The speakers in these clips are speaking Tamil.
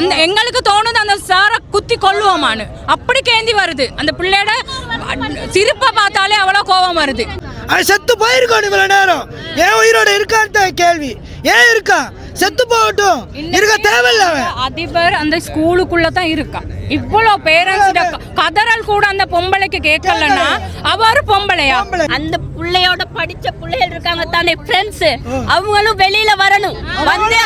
அந்த எங்களுக்கு தோணுது அந்த சாரை குத்தி கொல்லுவோமான்னு. அப்படி கேந்தி வருது. அந்த பிள்ளையோட சிரிப்பை பார்த்தாலே அவ்வளோ கோபம் வருது. அவன் செத்து போயிருக்கான் இவ்வளவு நேரம். ஏன் உயிரோட இருக்கான்னு கேள்வி. ஏன் இருக்கான் செத்து போகட்டும். இருக்க தேவையில்ல அதிபர் அந்த ஸ்கூலுக்குள்ள தான் இருக்கா. இவ்வளோ பேரண்ட்ஸ் கதறல் கூட அந்த பொம்பளைக்கு கேட்கலன்னா அவர் பொம்பளையா? அந்த பிள்ளையோட படிச்ச பிள்ளைகள் இருக்காங்க தானே ஃப்ரெண்ட்ஸ் அவங்களும் வெளியில வரணும். வந்து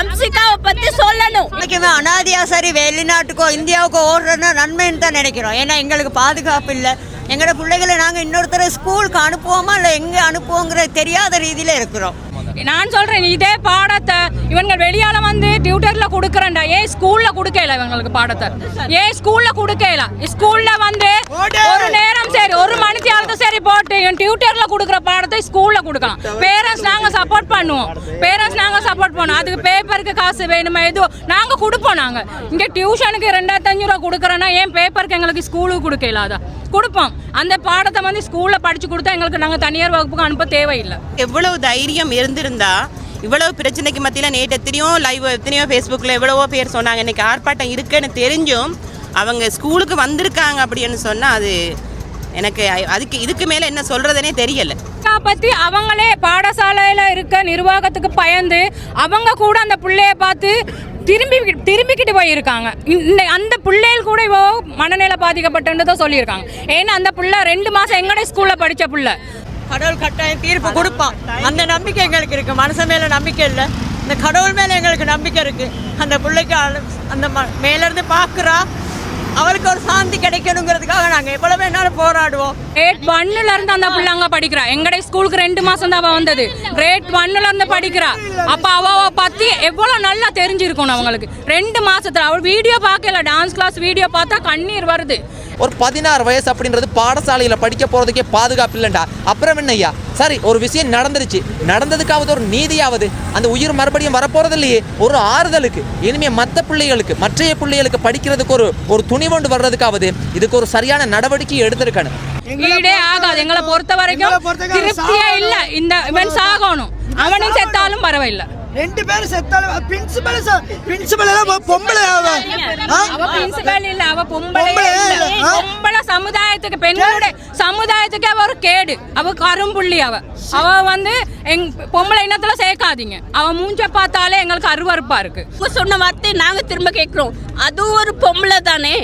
அம்சிகாவை பத்தி சொல்லணும். இன்னைக்குமே அனாதியா சரி வெளிநாட்டுக்கோ இந்தியாவுக்கோ ஓடுறதுன்னா நன்மைன்னு தான் நினைக்கிறோம். ஏன்னா எங்களுக்கு பாதுகாப்பு இல்லை. எங்களோட பிள்ளைகளை நாங்கள் இன்னொருத்தர் ஸ்கூலுக்கு அனுப்புவோமா இல்லை எங்கே அனுப்புவோங்கிறது தெரியாத ரீதியில் இருக்கிறோம். நான் சொல்றேன் இதே பாடத்தை இவங்க வெளியால வந்து டியூட்டர்ல கொடுக்கறேன்டா. ஏன் ஸ்கூல்ல கொடுக்கல இவங்களுக்கு பாடத்தை? ஏன் ஸ்கூல்ல கொடுக்கல? ஸ்கூல்ல வந்து ஒரு நேரம் சரி ஒரு மணி நேரத்தை சரி போட்டு இவன் டியூட்டர்ல கொடுக்குற பாடத்தை ஸ்கூல்ல கொடுக்கலாம். பேரண்ட்ஸ் நாங்க சப்போர்ட் பண்ணுவோம். பேரண்ட்ஸ் நாங்க சப்போர்ட் பண்ணுவோம். அதுக்கு பேப்பருக்கு காசு வேணுமா எதுவும் நாங்க கொடுப்போம் நாங்க. இங்க டியூஷனுக்கு ரெண்டாயிரத்தி அஞ்சு ரூபா கொடுக்குறோன்னா ஏன் பேப்பருக்கு எங்களுக்கு ஸ்கூலுக்கு கொடுக்கல அதான் கொடுப்போம். அந்த பாடத்தை வந்து ஸ்கூல்ல படிச்சு கொடுத்தா எங்களுக்கு நாங்க தனியார் வகுப்புக்கு அனுப்ப தேவையில்லை. எவ்வளவு தைரியம் இருந்தால் இவ்வளவு பிரச்சனைக்கு மத்தியில் நேற்று எத்தனையோ லைவ் எத்தனையோ ஃபேஸ்புக்கில் எவ்வளவோ பேர் சொன்னாங்க இன்றைக்கி ஆர்ப்பாட்டம் இருக்குன்னு தெரிஞ்சும் அவங்க ஸ்கூலுக்கு வந்திருக்காங்க அப்படின்னு சொன்னால் அது எனக்கு அதுக்கு இதுக்கு மேலே என்ன சொல்கிறதுனே தெரியலை. பற்றி அவங்களே பாடசாலையில் இருக்க நிர்வாகத்துக்கு பயந்து அவங்க கூட அந்த பிள்ளைய பார்த்து திரும்பி திரும்பிக்கிட்டு போயிருக்காங்க. இந்த அந்த பிள்ளைகள் கூட இவ்வளோ மனநிலை பாதிக்கப்பட்டுன்னு சொல்லியிருக்காங்க. ஏன்னா அந்த பிள்ளை ரெண்டு மாதம் எங்கடைய ஸ்கூலில் படித்த பிள்ளை? கடவுள் கட்டாயம் தீர்ப்பு கொடுப்பான். அந்த நம்பிக்கை எங்களுக்கு இருக்கு. மனுஷன் மேல நம்பிக்கை இல்லை. இந்த கடவுள் மேல எங்களுக்கு நம்பிக்கை இருக்கு. அந்த பிள்ளைக்கு அந்த மேல இருந்து பாக்குறா அவருக்கு ஒரு சாந்தி கிடைக்கணுங்கிறதுக்காக நாங்க எவ்வளவு வேணாலும் போராடுவோம். கிரேட் ஒன்னுல இருந்து அந்த பிள்ளை அங்க படிக்கிறா. எங்கடைய ஸ்கூலுக்கு ரெண்டு மாசம் தான் அவ வந்தது. கிரேட் ஒன்னுல இருந்து படிக்கிறா. அப்ப அவ அவ பத்தி எவ்வளவு நல்லா தெரிஞ்சிருக்கணும் அவங்களுக்கு. ரெண்டு மாசத்துல அவள் வீடியோ பார்க்கல. டான்ஸ் கிளாஸ் வீடியோ பார்த்தா கண்ணீர் வருது. ஒரு பதினாறு வயசு அப்படின்றது பாடசாலையில் படிக்க போகிறதுக்கே பாதுகாப்பு இல்லைண்டா. அப்புறம் என்ன ஐயா சரி ஒரு விஷயம் நடந்துருச்சு. நடந்ததுக்காவது ஒரு நீதியாவது. அந்த உயிர் மறுபடியும் வரப்போறது இல்லையே ஒரு ஆறுதலுக்கு. இனிமே மற்ற பிள்ளைகளுக்கு மற்றைய பிள்ளைகளுக்கு படிக்கிறதுக்கு ஒரு ஒரு துணிவொண்டு வர்றதுக்காவது இதுக்கு ஒரு சரியான நடவடிக்கை எடுத்திருக்கணும். ஈடே ஆகாது. எங்களை பொறுத்த வரைக்கும் திருப்தியே. இல்ல. இந்த இவன் சாகணும். அவனும் செத்தாலும் பரவாயில்ல. ரெண்டு பேரும் செத்தாலும் பிரின்சிபல் பிரின்சிபல் எல்லாம் பொம்பளை? அவ பிரின்சிபல் இல்ல அவ பொம்பளை பொம்பளை சமுதாயத்துக்கு பெண்களுடைய சமுதாயத்துக்கு அவ ஒரு கேடு. அவ கரும்புள்ளி அவ. அவ வந்து எங் பொம்பளை இனத்துல சேர்க்காதீங்க. அவ மூஞ்ச பார்த்தாலே எங்களுக்கு அருவருப்பா இருக்கு. சொன்ன வார்த்தை நாங்க திரும்ப கேக்குறோம் அது ஒரு பொம்பளை தானே?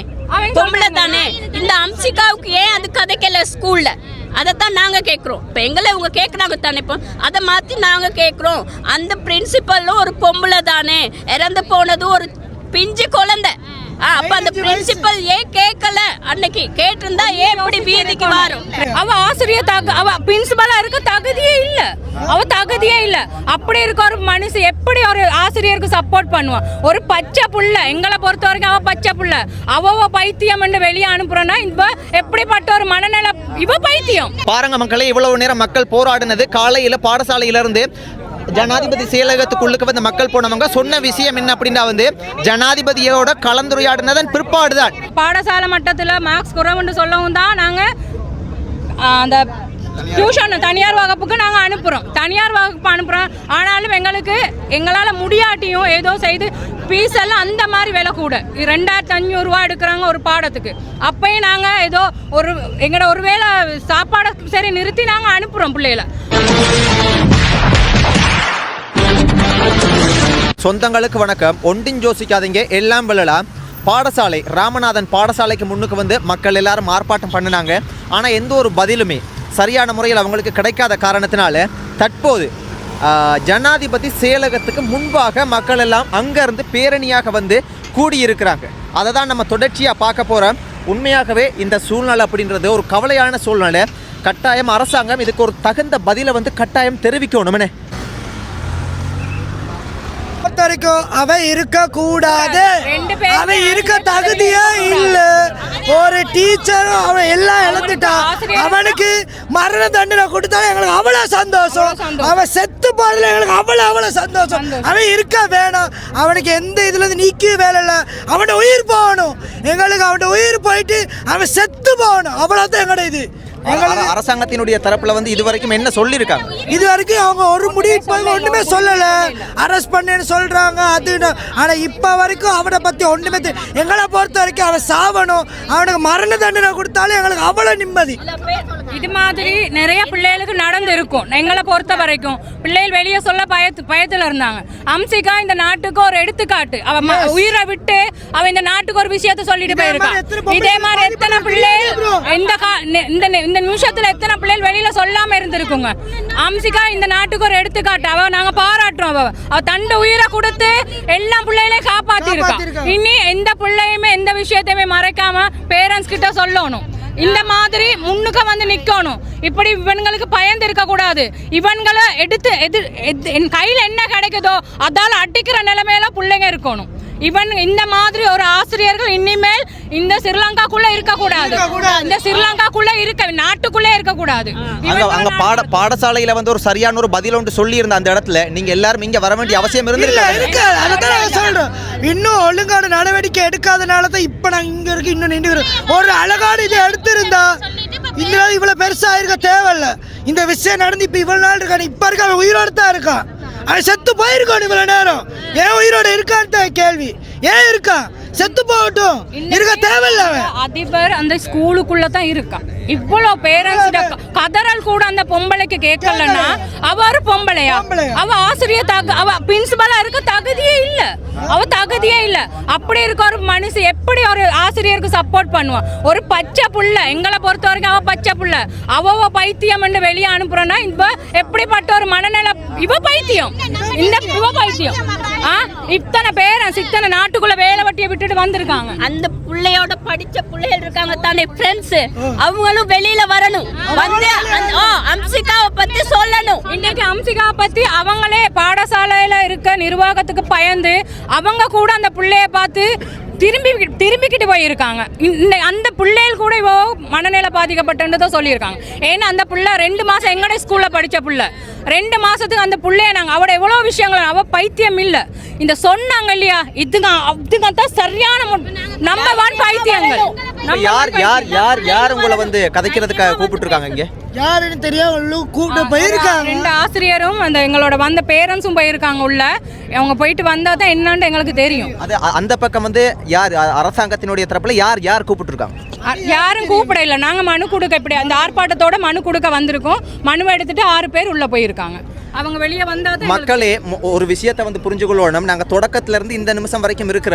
பொம்பளை. தானே? இந்த அம்சிகாவுக்கு ஏன் அது கதைக்கல ஸ்கூல்ல அதைத்தான் நாங்க கேக்குறோம். இப்போ எங்களை இவங்க கேக்குறாங்க தானே இப்போ? அதை மாத்தி நாங்க கேக்குறோம். அந்த பிரின்சிபலும் ஒரு பொம்பளை தானே. இறந்து போனது ஒரு பிஞ்சு குழந்தை. அப்ப அந்த பிரின்சிபல் ஏன் கேட்கல அன்னைக்கு கேட்டிருந்தா ஏன் இப்படி வீதிக்கு வரும்? அவ ஆசிரியர் தகு அவ பிரின்சிபலா இருக்க தகுதியே இல்ல. அவ தகுதியே இல்ல. அப்படி இருக்க ஒரு மனுஷன் எப்படி ஒரு ஆசிரியருக்கு சப்போர்ட் பண்ணுவான் ஒரு பச்சை புள்ள எங்களை பொறுத்த வரைக்கும் அவ பச்சை புள்ள. அவ பைத்தியம் வெளியே அனுப்புறோன்னா இவ எப்படிப்பட்ட ஒரு மனநிலை இவ பைத்தியம். பாருங்க மக்களே இவ்வளவு நேரம் மக்கள் போராடினது காலையில் பாடசாலையிலிருந்து ஜனாதிபதி செயலகத்துக்குள்ளுக்கு வந்து மக்கள் போனவங்க சொன்ன விஷயம் என்ன அப்படின்னா வந்து ஜனாதிபதியோட கலந்துரையாடினதன் பிற்பாடு தான் பாடசாலை மட்டத்தில் மார்க்ஸ் குறைவுன்னு சொல்லவும் தான் நாங்கள் அந்த டியூஷன் தனியார் வகுப்புக்கு நாங்கள் அனுப்புகிறோம் தனியார் வகுப்பு அனுப்புகிறோம் ஆனாலும் எங்களுக்கு எங்களால் முடியாட்டியும் ஏதோ செய்து ஃபீஸ் எல்லாம் அந்த மாதிரி விலை கூட. ரெண்டாயிரத்தி அஞ்சூறுரூவா எடுக்கிறாங்க ஒரு பாடத்துக்கு. அப்பயும் நாங்கள் ஏதோ ஒரு எங்களோட ஒரு வேளை சாப்பாடை சரி நிறுத்தி நாங்கள் அனுப்புகிறோம் பிள்ளைகளை. சொந்தங்களுக்கு வணக்கம். ஒன்றின் யோசிக்காதீங்க எல்லாம் விழலாம் பாடசாலை ராமநாதன் பாடசாலைக்கு முன்னுக்கு வந்து மக்கள் எல்லாரும் ஆர்ப்பாட்டம் பண்ணினாங்க. ஆனால் எந்த ஒரு பதிலுமே சரியான முறையில் அவங்களுக்கு கிடைக்காத காரணத்தினால தற்போது ஜனாதிபதி செயலகத்துக்கு முன்பாக மக்கள் எல்லாம் அங்கேருந்து பேரணியாக வந்து கூடியிருக்கிறாங்க. அதை தான் நம்ம தொடர்ச்சியாக பார்க்க போகிறோம் உண்மையாகவே இந்த சூழ்நிலை அப்படின்றது ஒரு கவலையான சூழ்நிலை. கட்டாயம் அரசாங்கம் இதுக்கு ஒரு தகுந்த பதிலை வந்து கட்டாயம் தெரிவிக்கணும்னே. பொறுத்த வரைக்கும் அவன் இருக்க கூடாது அவன் இருக்க தகுதியே இல்ல. ஒரு டீச்சரும் அவன் எல்லாம் இழந்துட்டான். அவனுக்கு மரண தண்டனை கொடுத்தாலும் எங்களுக்கு அவ்வளவு சந்தோஷம். அவன் செத்து போறதுல எங்களுக்கு அவ்வளவு அவ்வளவு சந்தோஷம். அவன் இருக்க வேணாம். அவனுக்கு எந்த இதுல இருந்து நீக்க வேலை இல்லை. அவனோட உயிர் போகணும். எங்களுக்கு அவனோட உயிர் போயிட்டு அவன் செத்து போகணும். அவ்வளவுதான் எங்களோட இது. அரசாங்கத்தினுடைய தரப்புல வந்து இதுவரைக்கும் என்ன சொல்லியிருக்காங்க? இது வரைக்கும் அவங்க ஒரு முடிவு போய் ஒண்ணுமே சொல்லல. அரெஸ்ட் பண்ணேன்னு சொல்றாங்க அதுன்னு ஆனா இப்ப வரைக்கும் அவனை பத்தி ஒண்ணுமே தெ- எங்களை பொறுத்த வரைக்கும் அவன் சாவணும். அவனுக்கு மரண தண்டனை கொடுத்தாலும் எங்களுக்கு அவ்வளவு நிம்மதி. இது மாதிரி நிறைய பிள்ளைகளுக்கு நடந்து இருக்கும் எங்களை பொறுத்த வரைக்கும். பிள்ளைகள் வெளியே சொல்ல பயத்து பயத்துல இருந்தாங்க. அம்சிகா இந்த நாட்டுக்கு ஒரு எடுத்துக்காட்டு. அவ ம- உயிரை விட்டு அவ இந்த நாட்டுக்கு ஒரு விஷயத்த சொல்லிட்டு இதே போயிருக்கா. மாதிரி எத்தனை பொம்பளை இதே மாதிரி எத்தனை பிள்ளைகள். இந்த இந்த இந்த நிமிஷத்துல எத்தனை பிள்ளைகள் வெளியில சொல்லாம இருந்திருக்குங்க? அம்சிகா இந்த நாட்டுக்கு ஒரு எடுத்துக்காட்டு. அவ நாங்க பாராட்டுறோம். அவ அவ தண்ட உயிரை கொடுத்து எல்லா பிள்ளைகளையும் காப்பாத்தி இருக்கா. இனி எந்த பிள்ளையுமே எந்த விஷயத்தையுமே மறைக்காம பேரண்ட்ஸ் கிட்ட சொல்லணும். இந்த மாதிரி முன்னுக்கு வந்து நிக்கணும். இப்படி இவன்களுக்கு பயந்து இருக்க கூடாது இவன்களை எடுத்து எது- என் கையில என்ன கிடைக்குதோ அதால அடிக்கிற நிலைமையில பிள்ளைங்க இருக்கணும். இவன் இந்த மாதிரி ஒரு ஆசிரியர்கள் இனிமேல் இந்த ஸ்ரீலங்காக்குள்ள இருக்க கூடாது இந்த ஸ்ரீலங்காக்குள்ள இருக்க நாட்டுக்குள்ளே இருக்க கூடாது அங்க பாட பாடசாலையில வந்து ஒரு சரியான ஒரு பதில் ஒன்று சொல்லி இருந்த அந்த இடத்துல நீங்க எல்லாரும் இங்க வர வேண்டிய அவசியம் சொல்றேன். இன்னும் ஒழுங்கான நடவடிக்கை எடுக்காதனால தான் இப்ப நான் இங்க இருக்கு இன்னும் நின்று ஒரு அழகான இதை எடுத்திருந்தா இந்த இவ்வளவு பெருசா இருக்க தேவையில்ல. இந்த விஷயம் நடந்து இப்ப இவ்வளவு நாள் இருக்கான் இப்ப இருக்க உயிரோட தான் இருக்கான். அவன் செத்து போயிருக்கான் இவ்வளவு நேரம். ஏன் உயிரோட இருக்கான்னு கேள்வி. ஏன் இருக்கான்? செத்து போகட்டும். இருக்க தேவையில்ல அவன். அதிபர் அந்த ஸ்கூலுக்குள்ள தான் இருக்கான். இவ்வளவு பேரண்ட்ஸ் கதறல் கூட அந்த பொம்பளைக்கு கேட்கலன்னா அவ ஒரு பொம்பளையா? அவ ஆசிரியர் தகு அவ பிரின்சிபலா இருக்க தகுதியே இல்ல. அவ தகுதியே இல்ல. அப்படி இருக்க ஒரு மனுஷன் எப்படி ஒரு ஆசிரியருக்கு சப்போர்ட் பண்ணுவான் ஒரு பச்சை புள்ள எங்களை பொறுத்த வரைக்கும் அவ பச்சை புள்ள. அவ பைத்தியம் வெளியே அனுப்புறோன்னா இவ எப்படிப்பட்ட ஒரு மனநிலை இவ பைத்தியம். இந்த இவ பைத்தியம் இத்தனை பேரண்ட்ஸ் இத்தனை நாட்டுக்குள்ள வேலை வட்டியை விட்டுட்டு வந்திருக்காங்க. அந்த பிள்ளையோட படிச்ச பிள்ளைகள் இருக்காங்க தானே ஃப்ரெண்ட்ஸ் அவங்களும் வெளியில வரணும். வந்து அம்சிகாவை பத்தி சொல்லணும். இன்னைக்கு அம்சிகா பத்தி அவங்களே பாடசாலையில இருக்க நிர்வாகத்துக்கு பயந்து அவங்க கூட அந்த பிள்ளைய பார்த்து திரும்பி திரும்பிக்கிட்டு போயிருக்காங்க. இந்த அந்த பிள்ளைகள் கூட இவோ மனநிலை தான் சொல்லியிருக்காங்க. ஏன்னா அந்த பிள்ளை ரெண்டு மாதம் எங்கடைய ஸ்கூலில் படித்த பிள்ளை? ரெண்டு மாதத்துக்கு அந்த பிள்ளைய நாங்கள் அவட எவ்வளோ விஷயங்கள் அவ பைத்தியம் இல்லை. இந்த சொன்னாங்க இல்லையா? இதுங்க இதுங்க தான் சரியான நம்பர் ஒன் பைத்தியங்கள். யார் யார் யார் யார் உங்களை வந்து கதைக்கிறதுக்காக கூப்பிட்டுருக்காங்க இங்கே? யாருன்னு தெரியாம கூப்பிட்டு போயிருக்காங்க. ரெண்டு ஆசிரியரும் அந்த எங்களோட வந்த பேரண்ட்ஸும் போயிருக்காங்க உள்ள. அவங்க போயிட்டு வந்தா தான் என்னன்னு எங்களுக்கு தெரியும். அது அந்த பக்கம் வந்து யார்? அரசாங்கத்தினுடைய தரப்புல யார் யார் கூப்பிட்டு இருக்காங்க அ- யாரும் கூப்பிட இல்லை. நாங்க மனு கொடுக்க இப்படி அந்த ஆர்ப்பாட்டத்தோட மனு கொடுக்க வந்திருக்கோம். மனுவை எடுத்துட்டு ஆறு பேர் உள்ள போயிருக்காங்க. அவங்க வெளியே வந்தால் மக்களே ஒரு விஷயத்தை வந்து புரிஞ்சு கொள்ளணும் நாங்கள் தொடக்கத்திலேருந்து இந்த நிமிஷம் வரைக்கும் இருக்கிற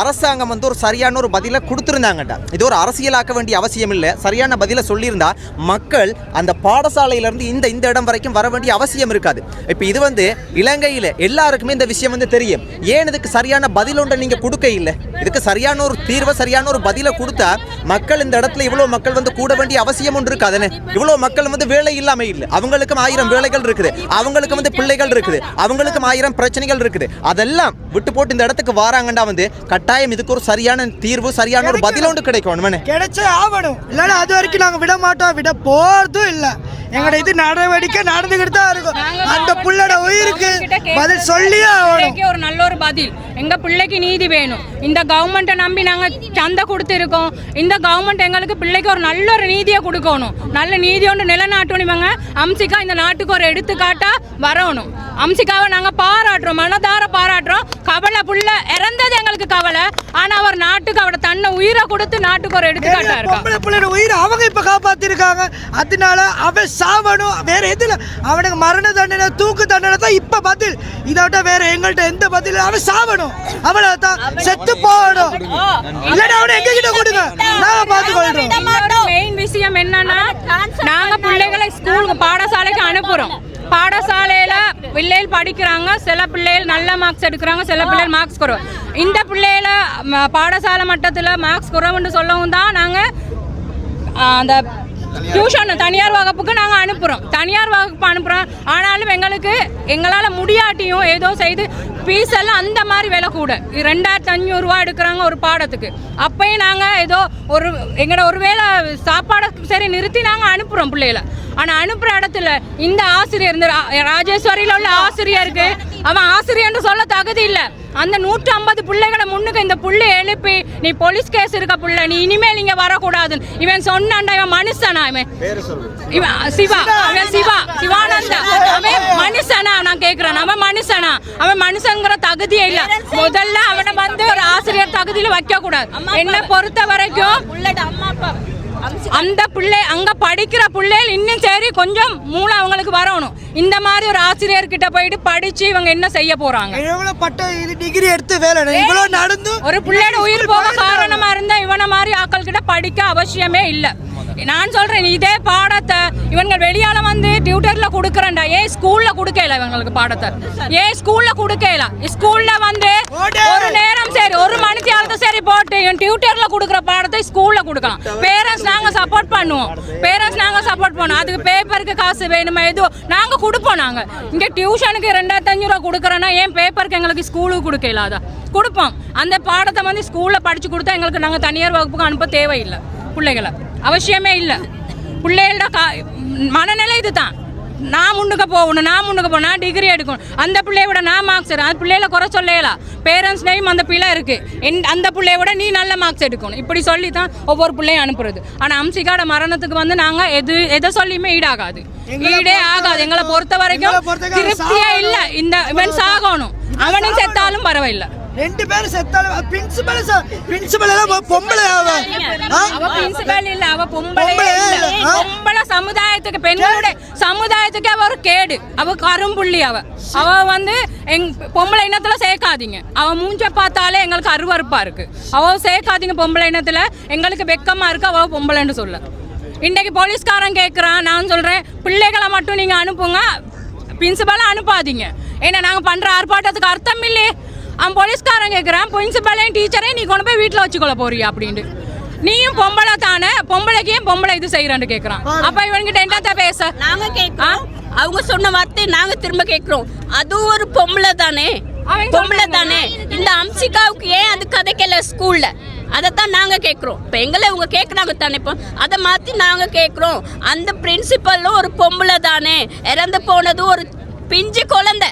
அரசாங்கம் வந்து ஒரு சரியான ஒரு பதிலை கொடுத்துருந்தாங்கடா இது ஒரு அரசியலாக்க வேண்டிய அவசியம் இல்லை. சரியான பதிலை சொல்லியிருந்தா மக்கள் அந்த பாடசாலையிலேருந்து இந்த இந்த இடம் வரைக்கும் வர வேண்டிய அவசியம் இருக்காது. இப்போ இது வந்து இலங்கையில் எல்லாருக்குமே இந்த விஷயம் வந்து தெரியும். ஏன் இதுக்கு சரியான பதில் ஒன்றை நீங்கள் கொடுக்க இல்லை இதுக்கு சரியான ஒரு தீர்வை சரியான ஒரு பதிலை கொடுத்தா மக்கள் இந்த இடத்துல இவ்வளோ மக்கள் வந்து கூட வேண்டிய அவசியம் ஒன்று இருக்காதுன்னு. இவ்வளோ மக்கள் வந்து வேலை இல்லாமல் இல்லை. அவங்களுக்கும் ஆயிரம் வேலைகள் இருக்குது. அவங்களுக்கு வந்து பிள்ளைகள் இருக்குது. அவங்களுக்கும் ஆயிரம் பிரச்சனைகள் இருக்குது. அதெல்லாம் விட்டு போட்டு இந்த இடத்துக்கு வாராங்கண்டா வந்து கட்டாயம் இதுக்கு ஒரு சரியான தீர்வு சரியான ஒரு பதில் ஒன்று கிடைக்கும் கிடைச்சே ஆகணும். இல்லைன்னா அது வரைக்கும் நாங்கள் விட மாட்டோம். விட போறதும் இல்லை. எங்களோட இது நடவடிக்கை நடந்துக்கிட்டு தான் இருக்கும். அந்த புள்ளோட உயிருக்கு பதில் சொல்லியே ஆகணும். ஒரு நல்ல ஒரு பதில். எங்க பிள்ளைக்கு நீதி வேணும். இந்த கவர்மெண்ட்டை நம்பி நாங்க சந்தை கொடுத்துருக்கோம். இந்த கவர்மெண்ட் எங்களுக்கு பிள்ளைக்கு ஒரு நல்ல ஒரு நீதியை கொடுக்கணும். நல்ல நீதி ஒன்று நிலநாட்டணும் இவங்க. அம்சிகா இந்த நாட்டுக்கு ஒரு எடுத்துக்காட்டா வரணும். அம்சிகாவை நாங்க பாராட்டுறோம் மனதார பாராட்டுறோம். கவலை புள்ள இறந்தது எங்களுக்கு கவலை. ஆனா அவர் நாட்டுக்கு அவட தன்னை உயிரை கொடுத்து நாட்டுக்கு ஒரு எடுத்துக்காட்டா இருக்கா? பிள்ளையோட உயிரை அவங்க இப்ப காப்பாத்திருக்காங்க. அதனால அவன் சாவணும். வேற எதுல? அவனுக்கு மரண தண்டனை தூக்கு தண்டனை தான் இப்ப பதில். இதை விட்ட வேற எங்கள்கிட்ட எந்த பதில் அவன் சாவணும். அவளை தான் செத்து போகணும் இல்லைன்னா அவனை எங்க கிட்ட கொடுங்க. நாங்க பார்த்து கொள்றோம் மெயின் விஷயம் என்னன்னா நாங்க பிள்ளைகளை ஸ்கூலுக்கு பாடசாலைக்கு அனுப்புறோம். பாடசாலையில பிள்ளைகள் படிக்கிறாங்க. சில பிள்ளைகள் நல்ல மார்க்ஸ் எடுக்கிறாங்க. சில பிள்ளைகள் மார்க்ஸ் குறைவு. இந்த பிள்ளைகள பாடசாலை மட்டத்தில் மார்க்ஸ் குறைவுன்னு சொல்லவும் தான் நாங்கள் அந்த டியூஷன் தனியார் வகுப்புக்கு நாங்கள் அனுப்புகிறோம் தனியார் வகுப்பு அனுப்புகிறோம் ஆனாலும் எங்களுக்கு எங்களால் முடியாட்டியும் ஏதோ செய்து ஃபீஸ் எல்லாம் அந்த மாதிரி விலை கூட. ரெண்டாயிரத்து அஞ்சூறுரூவா எடுக்கிறாங்க ஒரு பாடத்துக்கு. அப்பயும் நாங்கள் ஏதோ ஒரு எங்களோட ஒரு வேளை சாப்பாடை சரி நிறுத்தி நாங்கள் அனுப்புகிறோம் பிள்ளைகளை. ஆனால் அனுப்புகிற இடத்துல இந்த ஆசிரியர் இந்த ரா- ராஜேஸ்வரியில் உள்ள ஆசிரியருக்கு அவன் ஆசிரியர்னு சொல்ல தகுதி இல்லை. அந்த நூற்றி ஐம்பது பிள்ளைகளை முன்னுக்கு இந்த புள்ளை எழுப்பி நீ போலீஸ் கேஸ் இருக்க புள்ள நீ இனிமேல் இங்க வரக்கூடாது. இவன் சொன்னான்டா இவன் மனுஷனா இவன்? இவன் சிவா அவன் சிவா. சிவானந்தா. அவன் மனுஷனா நான் கேக்குறேன். அவன் மனுஷனா. அவன் மனுஷங்கிற தகுதியே இல்ல. முதல்ல அவனை வந்து ஒரு ஆசிரியர் தகுதியில வைக்க கூடாது என்னை பொறுத்த வரைக்கும் அந்த பிள்ளை அங்க படிக்கிற பிள்ளைகள் இன்னும் சரி கொஞ்சம் மூளை அவங்களுக்கு வரணும். இந்த மாதிரி ஒரு ஆசிரியர் கிட்ட போயிட்டு படிச்சு இவங்க என்ன செய்ய போறாங்க? எவ்வளவு பட்ட இது டிகிரி எடுத்து வேலை இவ்வளவு நடந்தும் ஒரு பிள்ளையோட உயிர் போக காரணமா இருந்தா இவன மாதிரி ஆட்கள் கிட்ட படிக்க அவசியமே இல்ல. நான் சொல்றேன் இதே பாடத்தை இவங்க வெளியால வந்து டியூட்டர்ல கொடுக்கறேன்டா. ஏன் ஸ்கூல்ல கொடுக்கல இவங்களுக்கு பாடத்தை. ஏன் ஸ்கூல்ல கொடுக்கல. ஸ்கூல்ல வந்து ஒரு நேரம் சரி ஒரு மணி நேரத்தை சரி போட்டு இவன் டியூட்டர்ல கொடுக்குற பாடத்தை ஸ்கூல்ல கொடுக்கலாம். பேரண்ட்ஸ் நாங்கள் சப்போர்ட் பண்ணுவோம். பேரண்ட்ஸ் நாங்கள் சப்போர்ட் பண்ணுவோம். அதுக்கு பேப்பருக்கு காசு வேணுமா எதுவும் நாங்கள் கொடுப்போம் நாங்கள் இங்கே டியூஷனுக்கு ரெண்டாயிரத்தஞ்சு ரூபா கொடுக்குறோன்னா ஏன் பேப்பருக்கு எங்களுக்கு ஸ்கூலுக்கு கொடுக்கல கொடுப்போம். அந்த பாடத்தை வந்து ஸ்கூலில் படித்து கொடுத்தா எங்களுக்கு நாங்கள் தனியார் வகுப்புக்கு அனுப்ப தேவையில்லை. பிள்ளைகளை. அவசியமே இல்லை. பிள்ளைகளோட கா மனநிலை இதுதான். நான் முன்னுக்கு போகணும் நான் முன்னுக்கு நான் டிகிரி எடுக்கணும். அந்த பிள்ளைய விட நான் மார்க்ஸ் எடுக்கணும். அந்த பிள்ளையில குறை சொல்லலாம் பேரண்ட்ஸ் நேம் அந்த பிள்ளை இருக்கு. என் அந்த பிள்ளைய விட நீ நல்ல மார்க்ஸ் எடுக்கணும். இப்படி சொல்லி தான் ஒவ்வொரு பிள்ளையும் அனுப்புறது. ஆனால் அம்சிகாட மரணத்துக்கு வந்து நாங்கள் எது எதை சொல்லியுமே ஈடாகாது. ஈடே ஆகாது. எங்களை பொறுத்த வரைக்கும் திருப்தியே இல்லை. இந்த இவன் சாகணும். அவனும் செத்தாலும் பரவாயில்லை. ரெண்டு பேரும் செத்தாலும் பிரின்சிபல் பிரின்சிபல் எல்லாம் பொம்பளை அவ பிரின்சிபல் இல்ல அவ பொம்பளை பொம்பளை சமுதாயத்துக்கு பெண்களுடைய சமுதாயத்துக்கு அவ ஒரு கேடு. அவ கரும்புள்ளி அவ. அவ வந்து எங் பொம்பளை இனத்துல சேர்க்காதீங்க. அவ மூஞ்ச பார்த்தாலே எங்களுக்கு அருவருப்பா இருக்கு. அவ சேர்க்காதீங்க பொம்பளை இனத்துல. எங்களுக்கு வெக்கமா இருக்கு அவ பொம்பளைன்னு சொல்ல. இன்றைக்கு போலீஸ்காரன் கேட்குறான் நான் சொல்றேன் பிள்ளைகளை மட்டும் நீங்க அனுப்புங்க. பிரின்சிபலை அனுப்பாதீங்க. ஏன்னா நாங்க பண்ற ஆர்ப்பாட்டத்துக்கு அர்த்தம் இல்லையே. அவன் போலீஸ்காரன் கேட்குறான் பிரின்சிபலையும் டீச்சரையும் நீ கொண்டு போய் வீட்டில் வச்சுக்கொள்ள போறியா அப்படின்ட்டு. நீயும் பொம்பளை தானே பொம்பளைக்கு ஏன் பொம்பளை இது செய்யறான்னு கேட்குறான் அப்ப இவன்கிட்ட என்னத்த பேச? நாங்க கேக்குறோம். அவங்க சொன்ன வார்த்தை நாங்க திரும்ப கேக்குறோம். அதுவும் ஒரு பொம்பளை தானே. பொம்பளை. தானே. இந்த அம்சிகாவுக்கு ஏன் அது கதைக்கல ஸ்கூல்ல அதைத்தான் நாங்க கேக்குறோம். இப்ப எங்களை இவங்க கேக்குறாங்க தானே இப்போ. அதை மாத்தி நாங்க கேக்குறோம். அந்த பிரின்சிபலும் ஒரு பொம்பளை தானே. இறந்து போனது ஒரு பிஞ்சு குழந்தை.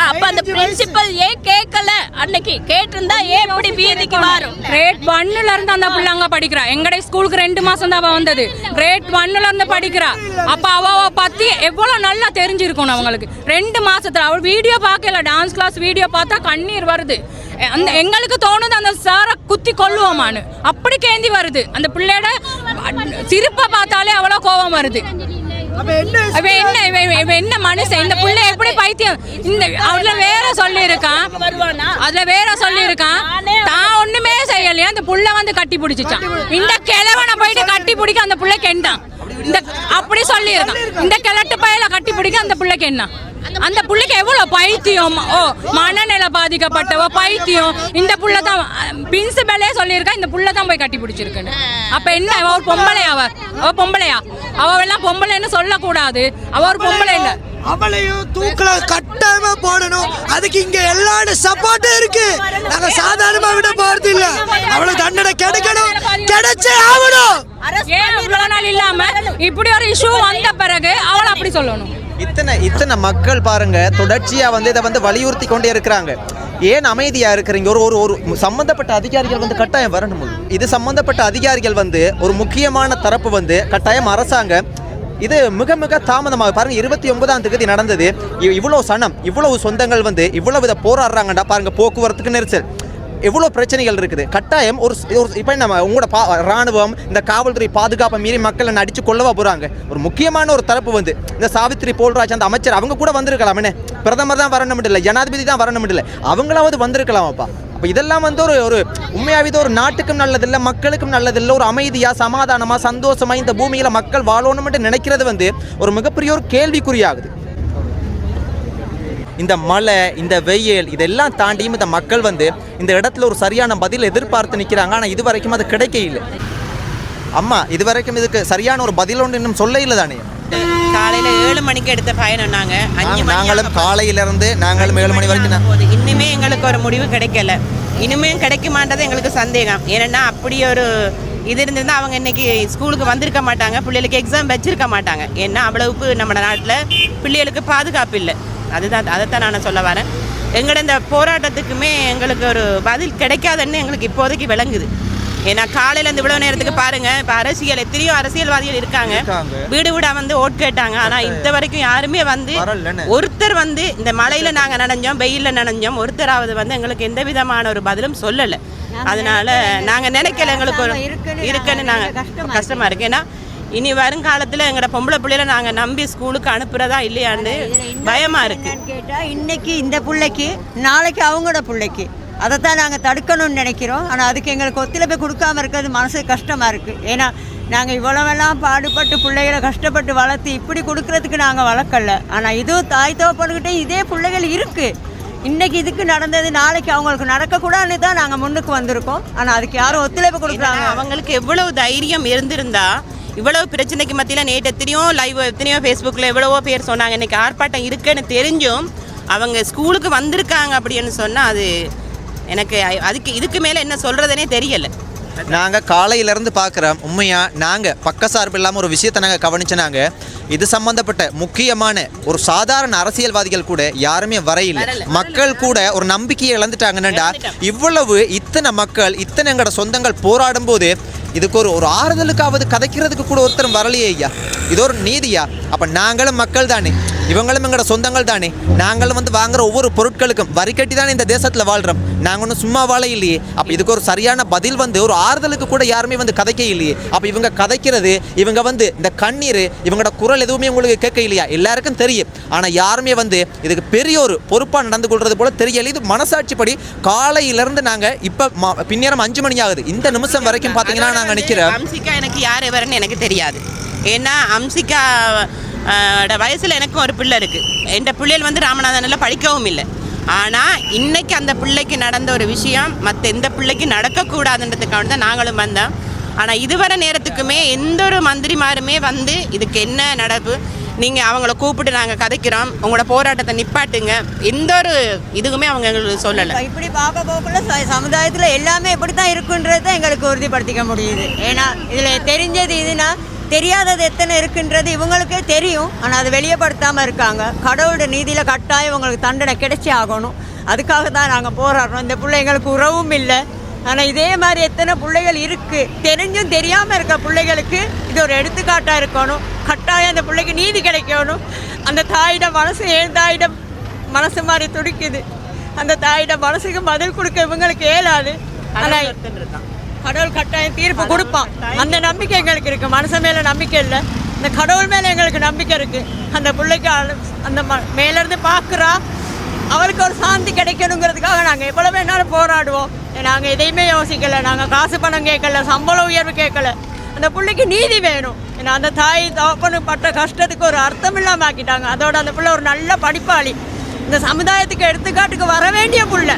அப்ப அந்த பிரின்சிபல் ஏன் கேட்கல அன்னைக்கு கேட்டிருந்தா ஏன் இப்படி வீதிக்கு வரும் கிரேட் ஒன்னுல இருந்து அந்த பிள்ளை அங்க படிக்கிறா. எங்கடைய ஸ்கூலுக்கு ரெண்டு மாசம் தான் அவ வந்தது கிரேட் ஒன்னுல இருந்து படிக்கிறா. அப்ப அவ அவ பத்தி எவ்வளவு நல்லா தெரிஞ்சிருக்கணும் அவங்களுக்கு. ரெண்டு மாசத்துல அவள் வீடியோ பார்க்கல. டான்ஸ் கிளாஸ் வீடியோ பார்த்தா கண்ணீர் வருது. அந்த எங்களுக்கு தோணுது அந்த சாரை குத்தி கொல்லுவோமான்னு. அப்படி கேந்தி வருது. அந்த பிள்ளையோட சிரிப்பை பார்த்தாலே அவ்வளோ கோபம் வருது. அப்ப என்ன இவன் என்ன மனுஷன்? இந்த புள்ள எப்படி பைத்தியம்? இந்த அதுல வேற சொல்லி இருக்கான் வருவானா? அதுல வேற சொல்லி இருக்கான் தான் ஒண்ணுமே செய்யலையா? அந்த புள்ள வந்து கட்டி பிடிச்சிச்சான். இந்த கிழவனை போயிட்டு கட்டி பிடிக்க அந்த புள்ளைக்கு என்ன இந்த அப்படி சொல்லியிருக்கான். இந்த கிழட்டு பயல கட்டி பிடிக்க அந்த பிள்ளைக்கு என்ன? அந்த பிள்ளைக்கு எவ்வளோ பைத்தியம்? ஓ மனநிலை பாதிக்கப்பட்டவ பைத்தியம். இந்த புள்ள தான் பிரின்சிபலே சொல்லியிருக்கா இந்த புள்ள தான் போய் கட்டி பிடிச்சிருக்குன்னு. அப்போ என்ன அவ ஒரு பொம்பளையா அவ? அவ பொம்பளையா? அவ எல்லாம் பொம்பளைன்னு சொல்லக்கூடாது. அவ ஒரு பொம்பளை இல்லை. அவளையும் தூக்கல கட்டாயமா போடணும். அதுக்கு இங்க எல்லாரும் சப்போர்ட்டும் இருக்கு. நாங்க சாதாரணமா விட போறது இல்ல. அவளுக்கு தண்டனை கிடைக்கணும். கிடைச்சே ஆகணும். ஏன் இவ்வளவு நாள் இல்லாம இப்படி ஒரு இஷ்யூ வந்த பிறகு அவளை அப்படி சொல்லணும்? இத்தனை இத்தனை மக்கள் பாருங்க தொடர்ச்சியா வந்து இதை வந்து வலியுறுத்தி கொண்டே இருக்கிறாங்க. ஏன் அமைதியா இருக்கிறீங்க? ஒரு ஒரு ஒரு சம்பந்தப்பட்ட அதிகாரிகள் வந்து கட்டாயம் வரணும். இது சம்பந்தப்பட்ட அதிகாரிகள் வந்து ஒரு முக்கியமான தரப்பு வந்து கட்டாயம் அரசாங்கம் இது மிக மிக தாமதமாக பாருங்க இருபத்தி ஒன்பதாம் தேதி நடந்தது. இவ்வளோ சனம் இவ்வளவு சொந்தங்கள் வந்து இவ்வளவு இதை போராடுறாங்கடா பாருங்க போக்குவரத்துக்கு நெரிசல். எவ்வளோ பிரச்சனைகள் இருக்குது. கட்டாயம் ஒரு ஒரு இப்போ நம்ம உங்களோட பா ராணுவம் இந்த காவல்துறை பாதுகாப்பை மீறி மக்களை அடித்து கொள்ளவா போகிறாங்க ஒரு முக்கியமான ஒரு தரப்பு வந்து இந்த சாவித்ரி போல்ராஜ் அந்த அமைச்சர் அவங்க கூட வந்திருக்கலாம் என்ன? பிரதமர் தான் வரணும் இல்லை ஜனாதிபதி தான் வரணும் இல்லை அவங்களாவது வந்திருக்கலாமாப்பா? அப்போ இதெல்லாம் வந்து ஒரு ஒரு உண்மையாகவே இது ஒரு நாட்டுக்கும் நல்லதில்லை மக்களுக்கும் நல்லதில்லை ஒரு அமைதியாக சமாதானமாக சந்தோஷமாக இந்த பூமியில் மக்கள் வாழணும்னு நினைக்கிறது வந்து ஒரு மிகப்பெரிய ஒரு கேள்விக்குறியாகுது. இந்த மழை இந்த வெயில் இதெல்லாம் தாண்டியும் இந்த மக்கள் வந்து இந்த இடத்துல ஒரு சரியான பதில் எதிர்பார்த்து நிற்கிறாங்க ஆனால் இது வரைக்கும் அது கிடைக்க இல்லை அம்மா இது வரைக்கும் இதுக்கு சரியான ஒரு பதில் ஒன்று இன்னும் சொல்ல இல்லை தானே காலையில ஏழு மணிக்கு எடுத்த பயணம் நாங்க. அஞ்சு நாங்களும் காலையிலிருந்து நாங்களும் ஏழு மணி வரைக்கும் போகுது. இன்னுமே எங்களுக்கு ஒரு முடிவு கிடைக்கல. இனிமே கிடைக்குமான்றது எங்களுக்கு சந்தேகம். ஏன்னா அப்படி ஒரு இது இருந்திருந்தா அவங்க இன்னைக்கு ஸ்கூலுக்கு வந்திருக்க மாட்டாங்க. பிள்ளைகளுக்கு எக்ஸாம் வச்சிருக்க மாட்டாங்க. ஏன்னா அவ்வளவுக்கு நம்ம நாட்டில் பிள்ளைகளுக்கு பாதுகாப்பு இல்லை. அதுதான் அதைத்தான் நான் சொல்ல வரேன். எங்களோட இந்த போராட்டத்துக்குமே எங்களுக்கு ஒரு பதில் கிடைக்காதுன்னு எங்களுக்கு இப்போதைக்கு விளங்குது. ஏன்னா காலையில் இந்த இவ்வளோ நேரத்துக்கு பாருங்க இப்போ அரசியல் எத்தனையோ அரசியல்வாதிகள் இருக்காங்க. வீடு வீடா வந்து ஓட் கேட்டாங்க. ஆனால் இந்த வரைக்கும் யாருமே வந்து. ஒருத்தர் வந்து இந்த மழையில நாங்க நனைஞ்சோம் வெயில்ல நனைஞ்சோம் ஒருத்தராவது வந்து எங்களுக்கு எந்த விதமான ஒரு பதிலும் சொல்லல. அதனால நாங்க நினைக்கல எங்களுக்கு ஒரு இருக்குன்னு நாங்க கஷ்டமா இருக்கு. ஏன்னா இனி வருங்காலத்துல எங்களோட பொம்பளை பிள்ளைகளை நாங்க நம்பி ஸ்கூலுக்கு அனுப்புறதா இல்லையான்னு பயமா இருக்கு. இன்னைக்கு இந்த பிள்ளைக்கு நாளைக்கு அவங்களோட பிள்ளைக்கு. அதைத்தான் நாங்கள் தடுக்கணும்னு நினைக்கிறோம். ஆனால் அதுக்கு எங்களுக்கு ஒத்துழைப்பு கொடுக்காம இருக்கிறது மனசு கஷ்டமாக இருக்குது ஏன்னா நாங்கள் இவ்வளவெல்லாம் பாடுபட்டு பிள்ளைகளை கஷ்டப்பட்டு வளர்த்து இப்படி கொடுக்கறதுக்கு நாங்கள் வளர்க்கல. ஆனால் இதுவும் தாய் தோப்பனுக்கிட்டே இதே பிள்ளைகள் இருக்குது இன்றைக்கி இதுக்கு நடந்தது நாளைக்கு அவங்களுக்கு நடக்கக்கூடாதுன்னு தான் நாங்கள் முன்னுக்கு வந்திருக்கோம். ஆனால் அதுக்கு யாரும் ஒத்துழைப்பு கொடுக்குறாங்க அவங்களுக்கு எவ்வளவு தைரியம் இருந்திருந்தா இவ்வளவு பிரச்சனைக்கு மத்தியில் நேற்று எத்தனையோ லைவ் எத்தனையோ ஃபேஸ்புக்கில் எவ்வளவோ பேர் சொன்னாங்க இன்றைக்கி ஆர்ப்பாட்டம் இருக்குன்னு தெரிஞ்சும் அவங்க ஸ்கூலுக்கு வந்திருக்காங்க அப்படின்னு சொன்னால் அது எனக்கு அதுக்கு இதுக்கு மேலே என்ன சொல்கிறதுனே தெரியலை. நாங்கள் காலையிலேருந்து பார்க்குறோம் உண்மையாக நாங்கள் பக்கசார்பு இல்லாமல் ஒரு விஷயத்தை நாங்கள் கவனிச்சனாங்க இது சம்பந்தப்பட்ட முக்கியமான ஒரு சாதாரண அரசியல்வாதிகள் கூட யாருமே வரையில்லை. மக்கள் கூட ஒரு நம்பிக்கையை இழந்துட்டாங்கன்னடா இவ்வளவு இத்தனை மக்கள் இத்தனை எங்களோட சொந்தங்கள் போராடும் போது இதுக்கு ஒரு ஒரு ஆறுதலுக்காவது கதைக்கிறதுக்கு கூட ஒருத்தரும் வரலையே ஐயா. இது ஒரு நீதியா? அப்போ நாங்களும் மக்கள் தானே. இவங்களும் எங்களோட சொந்தங்கள் தானே. நாங்களும் வந்து வாங்குற ஒவ்வொரு பொருட்களுக்கும் வரி கட்டி தானே இந்த தேசத்தில் வாழ்கிறோம் நாங்கள் ஒன்றும் சும்மா வாழ இல்லையே. அப்போ இதுக்கு ஒரு சரியான பதில் வந்து ஒரு ஆறுதலுக்கு கூட யாருமே வந்து கதைக்க இல்லையே. அப்போ இவங்க கதைக்கிறது இவங்க வந்து இந்த கண்ணீர் இவங்களோட குரல் எதுவுமே உங்களுக்கு கேட்க இல்லையா? எல்லாருக்கும் தெரியும். ஆனால் யாருமே வந்து இதுக்கு பெரிய ஒரு பொறுப்பாக நடந்து கொள்வது போல தெரியல. இது மனசாட்சிப்படி காலையிலேருந்து நாங்கள் இப்போ பின்னேரம் அஞ்சு மணி ஆகுது. இந்த நிமிஷம் வரைக்கும் பார்த்தீங்கன்னா நாங்கள் நிற்கிறோம் எனக்கு யார் எவருன்னு எனக்கு தெரியாது. ஏன்னா அம்சிகா வயசில் எனக்கும் ஒரு பிள்ளை இருக்குது என் பிள்ளைகள் வந்து ராமநாதனில் படிக்கவும் இல்லை. ஆனால் இன்றைக்கி அந்த பிள்ளைக்கு நடந்த ஒரு விஷயம் மற்ற எந்த பிள்ளைக்கும் நடக்கக்கூடாதுன்றதுக்காக தான் நாங்களும் வந்தோம். ஆனால் இதுவரை நேரத்துக்குமே எந்த ஒரு மந்திரிமாருமே வந்து இதுக்கு என்ன நடப்பு? நீங்கள் அவங்கள கூப்பிட்டு நாங்கள் கதைக்கிறோம். உங்களோட போராட்டத்தை நிப்பாட்டுங்க. எந்த ஒரு இதுக்குமே அவங்க எங்களுக்கு சொல்லலை. இப்படி பார்க்க போக்குள்ள ச- எல்லாமே இப்படி தான் இருக்குன்றதை எங்களுக்கு உறுதிப்படுத்திக்க முடியுது. ஏன்னா இதில் தெரிஞ்சது இதுனா தெரியாதது எத்தனை இருக்குன்றது இவங்களுக்கே தெரியும். ஆனால் அது வெளியப்படுத்தாமல் இருக்காங்க. கடவுளோட நீதியில் கட்டாயம் இவங்களுக்கு தண்டனை கிடைச்சி ஆகணும். அதுக்காக தான் நாங்கள் போராடுறோம். இந்த பிள்ளைங்களுக்கு உறவும் இல்லை. ஆனால் இதே மாதிரி எத்தனை பிள்ளைகள் இருக்குது தெரிஞ்சும் தெரியாமல் இருக்க பிள்ளைகளுக்கு இது ஒரு எடுத்துக்காட்டாக இருக்கணும். கட்டாயம் அந்த பிள்ளைக்கு நீதி கிடைக்கணும். அந்த தாயிடம் மனசு ஏன் தாயிடம் மனசு மாதிரி துடிக்குது. அந்த தாயிடம் மனசுக்கு பதில் கொடுக்க இவங்களுக்கு ஏலாது ஆனால் கடவுள் கட்டாயம் தீர்ப்பு கொடுப்பான். அந்த நம்பிக்கை எங்களுக்கு இருக்கு. மனசு மேல நம்பிக்கை இல்லை. இந்த கடவுள் மேல எங்களுக்கு நம்பிக்கை இருக்கு. அந்த பிள்ளைக்கு அந்த ம- மேல இருந்து பார்க்குறா. அவளுக்கு ஒரு சாந்தி கிடைக்கணுங்கிறதுக்காக நாங்கள் எவ்வளோ வேணாலும் போராடுவோம். நாங்கள் எதையுமே யோசிக்கல. நாங்கள் காசு பணம் கேட்கல. சம்பள உயர்வு கேட்கல. அந்த பிள்ளைக்கு நீதி வேணும். ஏன்னா அந்த தாய் தகப்பனு பட்ட கஷ்டத்துக்கு ஒரு அர்த்தம் இல்லாமல் ஆக்கிட்டாங்க. அதோட அந்த பிள்ளை ஒரு நல்ல படிப்பாளி. இந்த சமுதாயத்துக்கு எடுத்துக்காட்டுக்கு வர வேண்டிய பிள்ளை.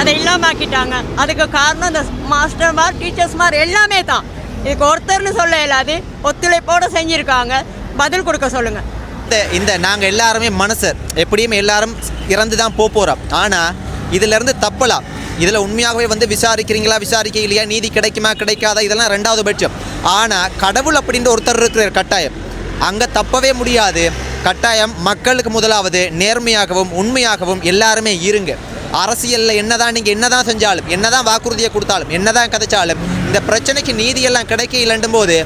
அதை இல்லாம ஆக்கிட்டாங்க அதுக்கு காரணம் இந்த மாஸ்டர்மார் டீச்சர்ஸ்மார் எல்லாமே தான். இதுக்கு ஒருத்தர்னு சொல்ல இயலாது. ஒத்துழைப்போடு செஞ்சுருக்காங்க. பதில் கொடுக்க சொல்லுங்க. இந்த இந்த நாங்கள் எல்லாருமே மனுஷர். எப்படியும் எல்லாரும் இறந்து தான் போக போகிறோம் ஆனால் இதிலேருந்து தப்பலாம். இதில் உண்மையாகவே வந்து விசாரிக்கிறீங்களா விசாரிக்க இல்லையா நீதி கிடைக்குமா கிடைக்காதா இதெல்லாம் ரெண்டாவது பட்சம். ஆனால் கடவுள் அப்படின்ற ஒருத்தர் இருக்கிற கட்டாயம். அங்கே தப்பவே முடியாது. கட்டாயம் மக்களுக்கு முதலாவது நேர்மையாகவும் உண்மையாகவும் எல்லாருமே இருங்க. அரசியலில் என்னதான் நீங்கள் என்னதான் செஞ்சாலும் என்னதான் வாக்குறுதியை கொடுத்தாலும் என்னதான் கதைச்சாலும் இந்த பிரச்சனைக்கு நீதியெல்லாம் கிடைக்க இல்லைன்னும் போது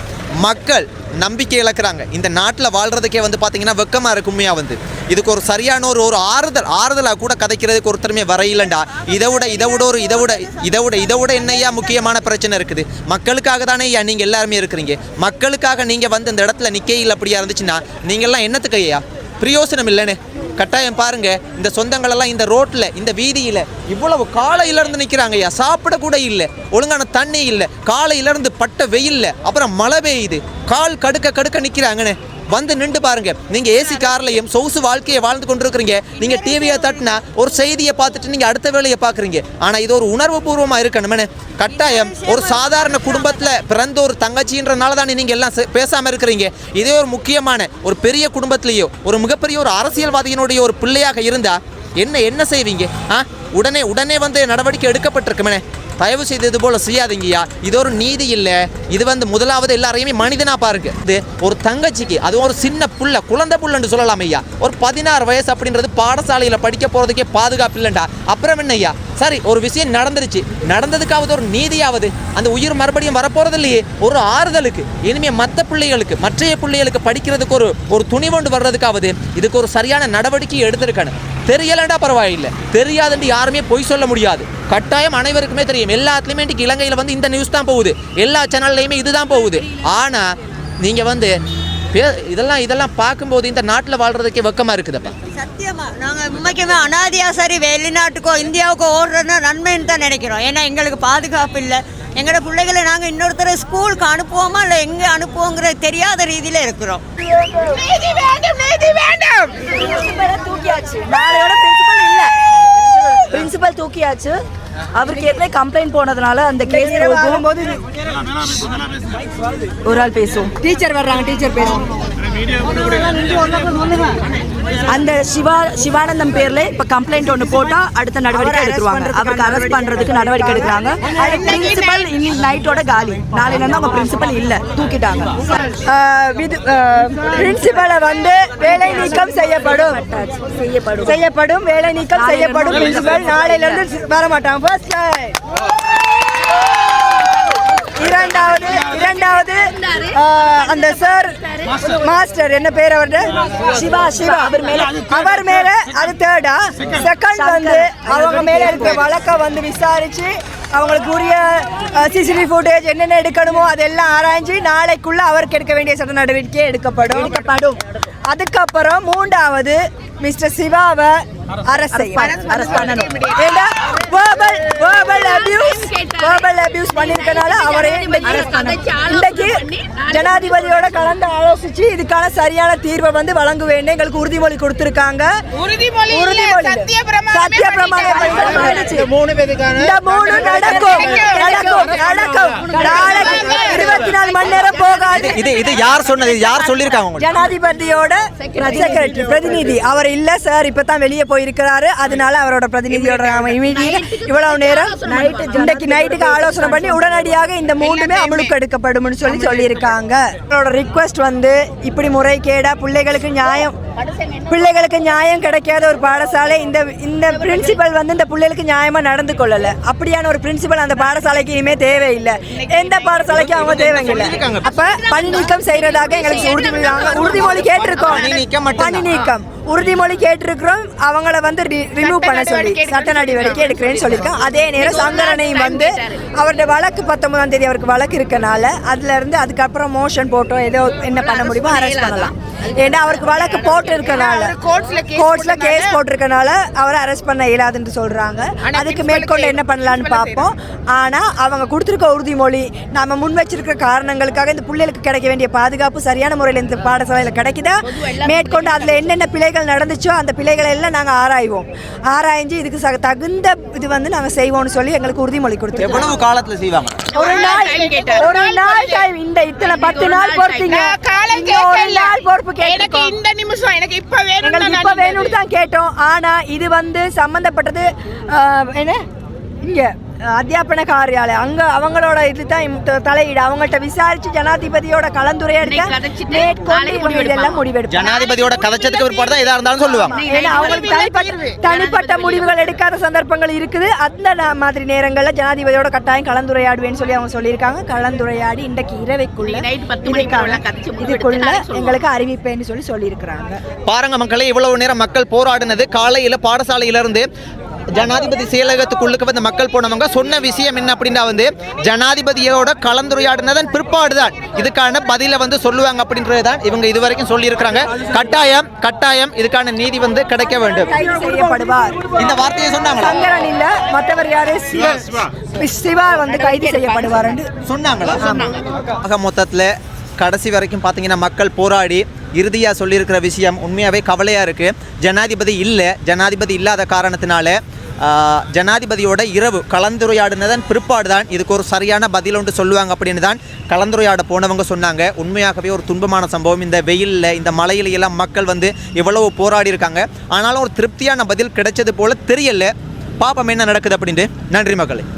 மக்கள் நம்பிக்கை இழக்கிறாங்க. இந்த நாட்டில் வாழ்றதுக்கே வந்து பார்த்தீங்கன்னா வெக்கமாக இருக்கு வந்து. இதுக்கு ஒரு சரியான ஒரு ஒரு ஆறுதல் ஆறுதலாக கூட கதைக்கிறதுக்கு ஒருத்தருமே வரையிலண்டா. இதை விட இதை விட ஒரு இதை விட இதை விட இதை விட என்னையா முக்கியமான பிரச்சனை இருக்குது? மக்களுக்காக தானே ஐயா நீங்கள் எல்லாருமே இருக்கிறீங்க. மக்களுக்காக நீங்கள் வந்து இந்த இடத்துல நிற்கையில் அப்படியா இருந்துச்சுன்னா நீங்கள்லாம் என்னத்துக்கு ஐயா? பிரயோசனம் இல்லைன்னு. கட்டாயம் பாருங்க இந்த சொந்தங்களெல்லாம் இந்த ரோட்டில் இந்த வீதியில் இவ்வளவு காலையிலேருந்து நிற்கிறாங்க ஐயா சாப்பிட கூட இல்லை ஒழுங்கான தண்ணி இல்லை காலையிலேருந்து பட்ட வெயில்ல அப்புறம் மழை பெய்யுது. கால் கடுக்க கடுக்க நிற்கிறாங்கன்னு வந்து நின்று பாருங்க. நீங்க ஏசி கார்லயும் சொகுசு வாழ்க்கையை வாழ்ந்து கொண்டிருக்கிறீங்க. நீங்க டிவியை தட்டினா ஒரு செய்தியை பார்த்துட்டு நீங்க அடுத்த வேலையை பாக்குறீங்க ஆனா இது ஒரு உணர்வு பூர்வமா இருக்கணும்னு. கட்டாயம் ஒரு சாதாரண குடும்பத்துல பிறந்த ஒரு தங்கச்சின்றனால தானே நீங்க எல்லாம் பேசாம இருக்கிறீங்க. இதே ஒரு முக்கியமான ஒரு பெரிய குடும்பத்திலேயோ ஒரு மிகப்பெரிய ஒரு அரசியல்வாதியினுடைய ஒரு பிள்ளையாக இருந்தா என்ன என்ன செய்வீங்க? ஆ? உடனே உடனே வந்து நடவடிக்கை எடுக்கப்பட்டிருக்குமே தயவு செய்து இது போல செய்யாதீங்கய்யா. இது ஒரு நீதி இல்லை. இது வந்து முதலாவது எல்லாரையுமே மனிதனா பாருங்க. இது ஒரு தங்கச்சிக்கு அது ஒரு சின்ன புள்ள குழந்தை புள்ளன்னு சொல்லலாம் ஐயா ஒரு பதினாறு வயசு அப்படின்றது பாடசாலையில் படிக்க போறதுக்கே பாதுகாப்பு இல்லைண்டா. அப்புறம் என்ன ஐயா சரி ஒரு விஷயம் நடந்துருச்சு. நடந்ததுக்காவது ஒரு நீதியாவது. அந்த உயிர் மறுபடியும் வரப்போறது இல்லையே ஒரு ஆறுதலுக்கு இனிமே மற்ற பிள்ளைகளுக்கு மற்றைய பிள்ளைகளுக்கு படிக்கிறதுக்கு ஒரு ஒரு துணிவொண்டு வர்றதுக்காவது இதுக்கு ஒரு சரியான நடவடிக்கை எடுத்திருக்கானு தெரியலண்டா பரவாயில்லை. தெரியாதுன்னு யாருமே பொய் சொல்ல முடியாது. கட்டாயம் அனைவருக்குமே தெரியும். எல்லாத்துலேயுமே இன்னைக்கு இலங்கையில் வந்து இந்த நியூஸ் தான் போகுது. எல்லா சேனல்லையுமே இதுதான் போகுது. ஆனால் நீங்கள் வந்து இதெல்லாம் இதெல்லாம் பார்க்கும்போது இந்த நாட்டில் வாழ்றதுக்கே வெக்கமாக இருக்குதுப்பா. சத்தியமா. நாங்க உண்மைக்குமே அனாதியா சரி வெளிநாட்டுக்கோ இந்தியாவுக்கோ ஓடுறதுன்னா நன்மைன்னு தான் நினைக்கிறோம். ஏன்னா எங்களுக்கு பாதுகாப்பு இல்லை. எங்களோட பிள்ளைகளை நாங்க இன்னொருத்தர ஸ்கூலுக்கு அனுப்புவோமா இல்லை எங்க அனுப்புவோங்கிற தெரியாத ரீதியில இருக்கிறோம். தூக்கியாச்சு. நாளையோட பிரின்சிபல் தூக்கியாச்சு. அவருக்கு ஏற்கனவே கம்ப்ளைண்ட் போனதுனால அந்த கேஸ் போகும்போது ஒரு ஆள் பேசும் டீச்சர் வர்றாங்க டீச்சர் பேசும் அந்த சிவா சிவானந்தம் பேர்ல இப்ப கம்ப்ளைண்ட் ஒன்னு போட்டா அடுத்த நடவடிக்கை எடுத்துருவாங்க. அவருக்கு அரெஸ்ட் பண்றதுக்கு நடவடிக்கை எடுக்கிறாங்க. பிரின்சிபல் இன்னைக்கு நைட்டோட காலி. நாளையில இருந்து அவங்க பிரின்சிபல் இல்ல. தூக்கிட்டாங்க. பிரின்சிபலை வந்து வேலை நீக்கம் செய்யப்படும். செய்யப்படும். செய்யப்படும். வேலை நீக்கம் செய்யப்படும். பிரின்சிபல் நாளையில இருந்து வர மாட்டாங்க ஃபர்ஸ்ட் இரண்டாவது இரண்டாவது அந்த சார் மாஸ்டர் என்ன பேர் அவரு சிவா சிவா. அவர் மேல. அவர் மேல அது தேர்டா செகண்ட் வந்து அவங்க மேல இருக்கிற வழக்க வந்து விசாரிச்சு அவங்களுக்கு உரிய சிசிடிவி ஃபுட்டேஜ் என்னென்ன எடுக்கணுமோ அதெல்லாம் ஆராய்ஞ்சு நாளைக்குள்ள அவருக்கு எடுக்க வேண்டிய சட்ட நடவடிக்கை எடுக்கப்படும். எடுக்கப்படும். அதுக்கப்புறம் மூன்றாவது மிஸ்டர் சிவாவை அரசு. அரசு பண்ணணும். Verbal verbal abuse verbal abuse பண்ணிருக்கனால அவரே இன்றைக்கு ஜனாதிபதியோட கலந்து ஆலோசிச்சு இதுக்கான சரியான தீர்வை வந்து வழங்குவேன்னு எங்களுக்கு உறுதிமொழி கொடுத்திருக்காங்க. உறுதிமொழி இல்ல, உறுதிமொழி சத்திய பிரமாணமே சத்திய பிரமாணம் பண்ணிருக்காங்க. மூணு இந்த மூணு நடக்கும். நடக்கும். நடக்கும். நாளைக்கு இருபத்தி நாலு மணி நேரம் போகாது. இது இது யார் சொன்னது? யார் சொல்லியிருக்காங்க ஜனாதிபதியோட செக்ரட்டரி பிரதிநிதி. அவர் இல்ல சார் இப்பதான் வெளியே போயிருக்கிறாரு. அதனால அவரோட பிரதிநிதியோட நாம immediate இவ்வளவு நேரம் இன்றைக்கு நைட்டுக்கு ஆலோசனை பண்ணி உடனடியாக இந்த மூணுமே அமலுக்கு எடுக்கப்படும்னு சொல்லி சொல்லியிருக்காங்க. அவரோட ரிக்வெஸ்ட் வந்து இப்படி முறைகேடா பிள்ளைகளுக்கு நியாயம் பிள்ளைகளுக்கு நியாயம் கிடைக்காத ஒரு பாடசாலை இந்த இந்த பிரின்சிபல் வந்து இந்த பிள்ளைகளுக்கு நியாயமா நடந்து கொள்ளல. அப்படியான ஒரு பிரின்சிபல் அந்த பாடசாலைக்கு இனிமே தேவையில்லை. எந்த பாடசாலைக்கும் அவங்க தேவையில்லை. அப்ப பணி நீக்கம் செய்யறதாக எங்களுக்கு உறுதிமொழி உறுதிமொழி கேட்டிருக்கோம். பணி நீக்கம். உறுதிமொழி கேட்டிருக்கிறோம். அவங்கள வந்து ரிமூவ் பண்ண சொல்லி சட்ட நடவடிக்கை எடுக்கிறேன்னு சொல்லியிருக்கோம் அதே நேரம் சங்கரனையும் வந்து அவருடைய வழக்கு பத்தொன்பதாம் தேதி அவருக்கு வழக்கு இருக்கனால அதுல இருந்து அதுக்கப்புறம் மோஷன் போட்டோம் ஏதோ என்ன பண்ண முடியுமோ அரெஸ்ட் பண்ணலாம். ஏன்னா அவருக்கு வழக்கு போட்டு இருக்கனால கோர்ட்ஸ்ல கேஸ் போட்டிருக்கனால அவரை அரெஸ்ட் பண்ண இயலாதுன்னு சொல்றாங்க. அதுக்கு மேற்கொண்டு என்ன பண்ணலாம்னு பார்ப்போம். ஆனா அவங்க கொடுத்துருக்க உறுதிமொழி நாம முன் வச்சிருக்கிற காரணங்களுக்காக இந்த பிள்ளைகளுக்கு கிடைக்க வேண்டிய பாதுகாப்பு சரியான முறையில் இந்த பாடசாலையில் கிடைக்குதா? மேற்கொண்டு அதுல என்னென்ன பிழைகள் நடந்துச்சோ அந்த பிழைகளை எல்லாம் நாங்க ஆராய்வோம். ஆராய்ஞ்சு இதுக்கு ச- தகுந்த இது வந்து நாங்க செய்வோம்னு சொல்லி எங்களுக்கு உறுதிமொழி கொடுத்துருக்கோம் எவ்வளவு காலத்துல செய்வாங்க? ஒரு நாள் ஒரு நாள் இந்த இத்தனை பத்து நாள் பொறுத்தீங்க. ஒரு. நாள் பொறுப்பு எனக்கு கேட்டிருக்கோம் இந்த நிமிஷம் எனக்கு இப்ப வேணும் இப்ப வேணும்னு தான் கேட்டோம். ஆனா இது வந்து சம்பந்தப்பட்டது என்ன? இங்க. அத்தியாபன காரியாலயம் அங்க அவங்களோட இதுதான் இந்த தலையீடு. அவங்கள்ட்ட விசாரிச்சு ஜனாதிபதியோட கலந்துரையாடி மேற்கொண்டு இவங்க இதெல்லாம் முடிவெடுப்பாங்க. ஜனாதிபதியோட கதைச்சதுக்கு பிற்பாடு தான் எதா இருந்தாலும் சொல்லுவாங்க. ஏன்னா அவங்களுக்கு தனிப்பட்ட தனிப்பட்ட முடிவுகள் எடுக்காத சந்தர்ப்பங்கள் இருக்குது. அந்த மாதிரி நேரங்கள்ல ஜனாதிபதியோட கட்டாயம் கலந்துரையாடுவேன்னு சொல்லி அவங்க சொல்லியிருக்காங்க. கலந்துரையாடி இன்றைக்கு இரவைக்குள்ள இதுக்குள்ள எங்களுக்கு அறிவிப்பேன்னு சொல்லி சொல்லியிருக்கிறாங்க. பாருங்க மக்களே இவ்வளவு நேரம் மக்கள் போராடினது காலையில பாடசாலையிலிருந்து ஜனாதிபதி செயலகத்துக்குள்ளுக்கு வந்து மக்கள் போனவங்க சொன்ன விஷயம் என்ன அப்படின்னா வந்து ஜனாதிபதியோட கலந்துரையாடினதன் பிற்பாடு தான் இதுக்கான பதிலை வந்து சொல்லுவாங்க அப்படின்றது தான் இவங்க இதுவரைக்கும் சொல்லியிருக்கிறாங்க. கட்டாயம் கட்டாயம் இதுக்கான நீதி வந்து கிடைக்க வேண்டும். இந்த வார்த்தையை சொன்னாங்களா? இல்ல மற்றவர் யாரு? சிவா சிவா. வந்து கைது செய்யப்படுவார் சொன்னாங்களா? ஆக மொத்தத்தில் கடைசி வரைக்கும் பார்த்தீங்கன்னா மக்கள் போராடி இறுதியாக சொல்லியிருக்கிற விஷயம் உண்மையாகவே கவலையாக இருக்குது ஜனாதிபதி இல்லை ஜனாதிபதி இல்லாத காரணத்தினால ஜனாதிபதியோட இரவு கலந்துரையாடினதன் பிற்பாடு தான் இதுக்கு ஒரு சரியான பதில் ஒன்று சொல்லுவாங்க அப்படின்னு தான் கலந்துரையாட போனவங்க சொன்னாங்க. உண்மையாகவே ஒரு துன்பமான சம்பவம். இந்த வெயிலில் இந்த மழையில எல்லாம் மக்கள் வந்து எவ்வளவு போராடி இருக்காங்க. ஆனாலும் ஒரு திருப்தியான பதில் கிடைச்சது போல தெரியல. பாப்பம் என்ன நடக்குது அப்படின்ட்டு. நன்றி மக்களே.